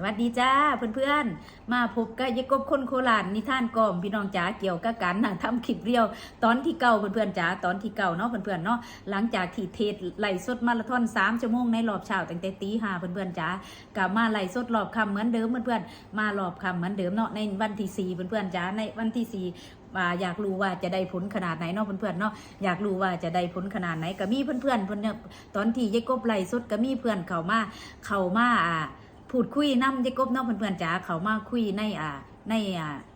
สวัสดีจ้าเพื่อนๆ มาพบกับยกบคนโคราชนิทานกล่อมพี่น้องจ๋าเกี่ยวกับการทำคลิปเรียว ตอนที่เก่าเพื่อนๆจ๋าตอนที่เก่าเนาะเพื่อนๆเนาะหลังจากที่เทศไหลสดมาราธอน3ชั่วโมงในรอบเช้าตั้งแต่ตีห้าเพื่อนๆจ๋ากลับมาไหลสดรอบคำเหมือนเดิมเพื่อนๆมารอบคำเหมือนเดิมเนาะในวันที่สี่เพื่อนๆจ๋าในวันที่สี่ว่าอยากรู้ว่าจะได้ผลขนาดไหนเนาะเพื่อนๆเนาะอยากรู้ว่าจะได้ผลขนาดไหนก็มีเพื่อนๆเพื่อนตอนที่ยกบไหลสดก็มีเพื่อนเข้ามาเข้ามาอ่า พูดคุยน้ำยายกบเนาะเพื่อนๆจ๋าเขามาคุยในอ่า ใน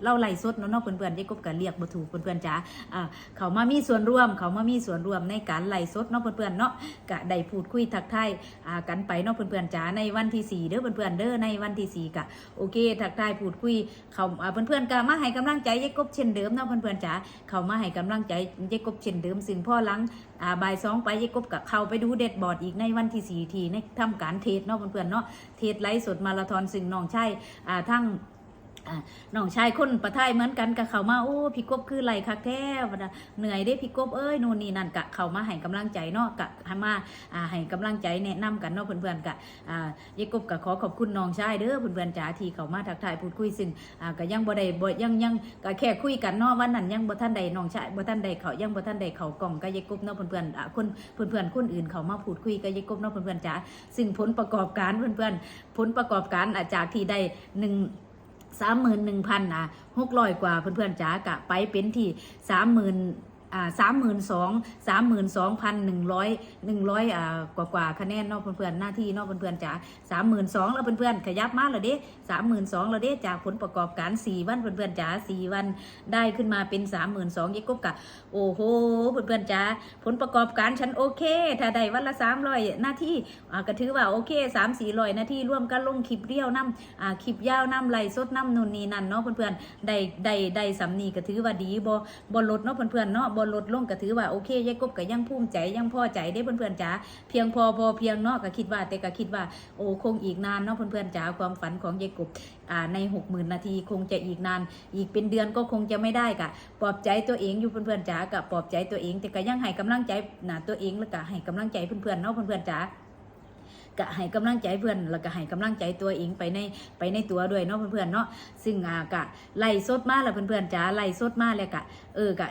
เล่าไล่สดเนาะเนาะเพื่อนๆยายกบก็เรียกบ่ถูกเพื่อนๆจ๋าอ่าเขามามีส่วนร่วม เขามามีส่วนร่วมในการไล่สดเนาะเพื่อนๆเนาะก็ได้พูดคุยทักทายกันไปเนาะเพื่อนๆจ๋าในวันที่สี่เด้อเพื่อนๆเด้อในวันที่สี่ก็โอเคทักทายพูดคุยเขาอ่าเพื่อนๆก็มาให้กำลังใจยายกบเช่นเดิมเนาะเพื่อนๆจ๋าเขามาให้กำลังใจยายกบเช่นเดิมซึ่งพ่อหลังอาบ่ายสองไปยายกบกับเข้าไปดูเด็ดบอร์ดอีกในวันที่สี่ทีในทำการเทศเนาะเพื่อนๆเนาะเทศไลฟ์สดมาราธอนซึ่งน้องชายอ่าทั้ง น้องชายคนประทายเหมือนกันกับเขามาโอ้พี่กบคือไรคักแท้นะเหนื่อยได้พี่กบเอ้ยนู่นนี่นั่นกะเขามาให้กำลังใจเนาะกะให้มาอ่าให้กำลังใจแนะนำกันเนาะเพื่อนๆกะอ่ายายกบกะขอขอบคุณน้องชายเด้อเพื่อนๆจ๋าที่เขามาทักทายพูดคุยซึ่งอ่าก็ยังบ่ได้บ่ยังยังก็แค่คุยกันเนาะวันนั้นยังบ่ทันใดน้องชายบ่ทันใดเขายังบ่ทันใดเขากล่องกับยายกบเนาะเพื่อนๆอ่าคนเพื่อนๆคนอื่นเขามาพูดคุยกับยายกบเนาะเพื่อนๆจ๋าซึ่งผลประกอบการเพื่อนๆผลประกอบการอาจากที่ได้หนึ่ง สามหมื่นหนึ่งพันอะหกร้อยกว่าเพื่อนๆจ๋ากะไปเป็นที่สามหมื่น อ่าสามหมื่นสองสามหมื่นสองพันหนึ่งร้อยหนึ่งร้อยอ่ากว่ากว่าคะแนนเนาะเพื่อนๆหน้าที่เนาะเพื่อนๆจ๋าสามหมื่นสองแล้วเพื่อนๆขยับมาแล้วเด้สามหมื่นสองแล้วเด้จากผลประกอบการสี่วันเพื่อนๆจ๋าสี่วันได้ขึ้นมาเป็นสามหมื่นสองยายกบกะโอ้โหเพื่อนๆจ้าผลประกอบการฉันโอเค ถ้าได้วันละสามร้อยหน้าที่อ่าก็ถือว่าโอเคสามสี่ร้อยหน้าที่ร่วมกันลงคลิปเรียวน้ำอ่าคลิปยาวน้ำไหลสดน้ำนู่นนี่นั่นเนาะเพื่อนๆได้ได้ได้สำนีก็ถือว่าดีบ่บ่ลดเนาะเพื่อนๆเนาะบ่ลดลงก็ถือว่าโอเคยายกบก็ยังภูมิใจยังพอใจได้เพื่อนๆจ๋าเพียงพอพอเพียงเนาะก็คิดว่า แต่ก็คิดว่าโอ้คงอีกนานเนาะเพื่อนๆจ๋าความฝันของยายกบในหกหมื่นนาทีคงจะอีกนาน อีกเป็นเดือนก็คงจะไม่ได้กะปลอบใจตัวเองอยู่เพื่อนๆจ๋ากับปลอบใจตัวเอง แต่ก็ยังให้กำลังใจหนาตัวเองแล้วก็ให้กำลังใจเพื่อนๆเนาะเพื่อนๆจ๋า ก็ให้กำลังใจเพื่อนแล้วก็ให้กำลังใจตัวเองไปในไปในตัวด้วยเนาะเพื่อนๆเนาะซึ่งอ่ากะไล่สดมาแล้วเพื่อนๆจ๋าไล่สดมาแล้วกะเออกะ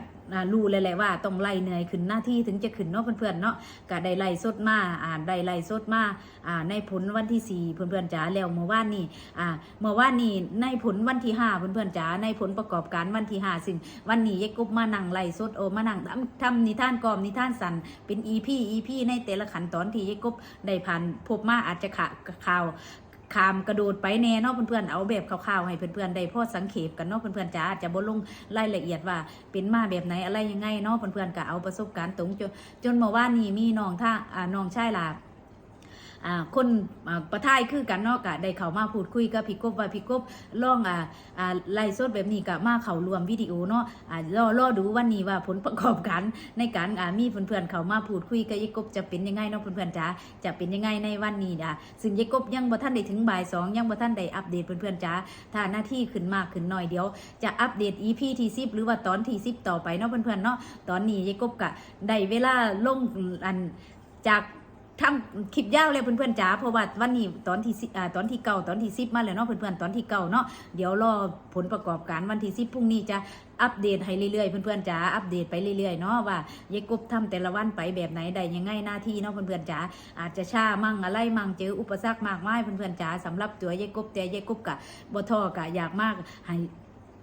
รู้เลยแหละว่าต้องไล่เหนื่อยขึ้นหน้าที่ถึงจะขึ้นเนาะเพื่อนๆเนาะกะได้ไล่สดมาอ่าได้ไล่สดมาอ่าในผลวันที่สี่เพื่อนๆจ๋าแล้วเมื่อวานนี้อ่าเมื่อวานนี้ในผลวันที่ห้าเพื่อนๆจ๋าในผลประกอบการวันที่ห้าซึ่งวันนี้ยายกุ๊บมานั่งไล่สดโอมานั่งทำทำนิทานกอมนิทานสันเป็นอีพีอีพีในแต่ละขั้นตอนที่ยายกุ๊บได้ผ่านบมาอาจจะข่าวขามกระโดดไปแน่เนาะเพื่อนๆ เอาแบบคร่าวๆ ให้เพื่อนๆ ได้พอสังเขปกันเนาะเพื่อนๆจ้าอาจจะบ่ลงรายละเอียดว่าเป็นมาแบบไหนอะไรยังไงเนาะเพื่อนๆก็เอาประสบการณ์ตรงจนจนเมื่อวานนี้มีน้องท่าอ่าน้องชายลาอ่า คนประทายคือกันเนาะกะได้เข้ามาพูดคุยกับพี่กบว่าพี่กบลองอ่าอ่าไล่สดแบบนี้กะมาเข้ารวมวิดีโอเนาะอ่ารอรอดูวันนี้ว่าผลประกอบการในการอ่ามีเพื่อนๆเข้ามาพูดคุยกับยายกบจะเป็นยังไงเนาะเพื่อนๆจ๋าจะเป็นยังไงในวันนี้อะซึ่งยายกบยังบ่ทันได้ถึงบ่ายสองยังบ่ทันได้อัปเดตเพื่อนๆจ๋าถ้าหน้าที่ขึ้นมากขึ้นหน่อยเดียว จะอัปเดต EP ที่10หรือว่าตอนที่10ต่อไปเนาะเพื่อนๆเนาะตอนนี้ยายกบกะได้เวลาลงอันจาก ทำคลิปยาวเลยเพื่อนๆจ๋าเพราะว่าวันนี้ตอนที่อ่าตอนที่เก่าตอนที่10มาแล้วเนาะเพื่อนๆตอนที่เก่าเนาะเดี๋ยวรอผลประกอบการวันที่10พรุ่งนี้จะอัปเดตให้เรื่อยๆเพื่อนๆจ๋าอัปเดตไปเรื่อยๆเนาะว่ายายกบทำแต่ละวันไปแบบไหนได้ยังไงหน้าที่เนาะเพื่อนๆจ๋าอาจจะช้ามั่งอะไรมั่งเจออุปสรรคมากมายเพื่อนๆจ๋าสำหรับตัวยายกบแต่ยายกบกะบ่ทอกะอยากมากให้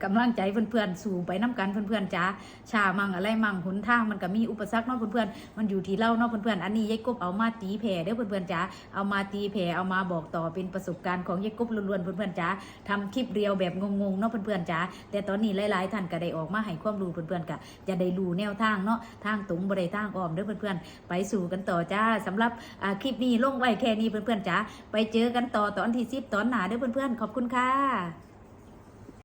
กำลังใจเพื่อนๆ สู่ไปน้กันเพื่อนๆจ้าชามั่งอะไรมั่งหนทางมันก็มีอุปสรรคเนาะเพื่อนๆมันอยู่ที่เราเนาะเพื่อนๆอันนี้ยายกบเอามาตีแผ่เด้อเพื่อนๆจ้าเอามาตีแผ่เอามาบอกต่อเป็นประสบการณ์ของยายกบล้วนๆเพื่อนๆจ้าทำคลิปเรียวแบบงงๆเนาะเพื่อนๆจ้าแต่ตอนนี้หลายๆท่านก็ได้ออกมาให้ความรู้เพื่อนๆกะจะได้รู้แนวทางเนาะทางตรงบ่ได้ทางอ้อมเด้อเพื่อนๆไปสู่กันต่อจ้าสำหรับคลิปนี้ลงไว้แค่นี้เพื่อนๆจ้าไปเจอกันต่อตอนที่10ตอนหนาเด้อเพื่อนๆขอบคุณค่ะ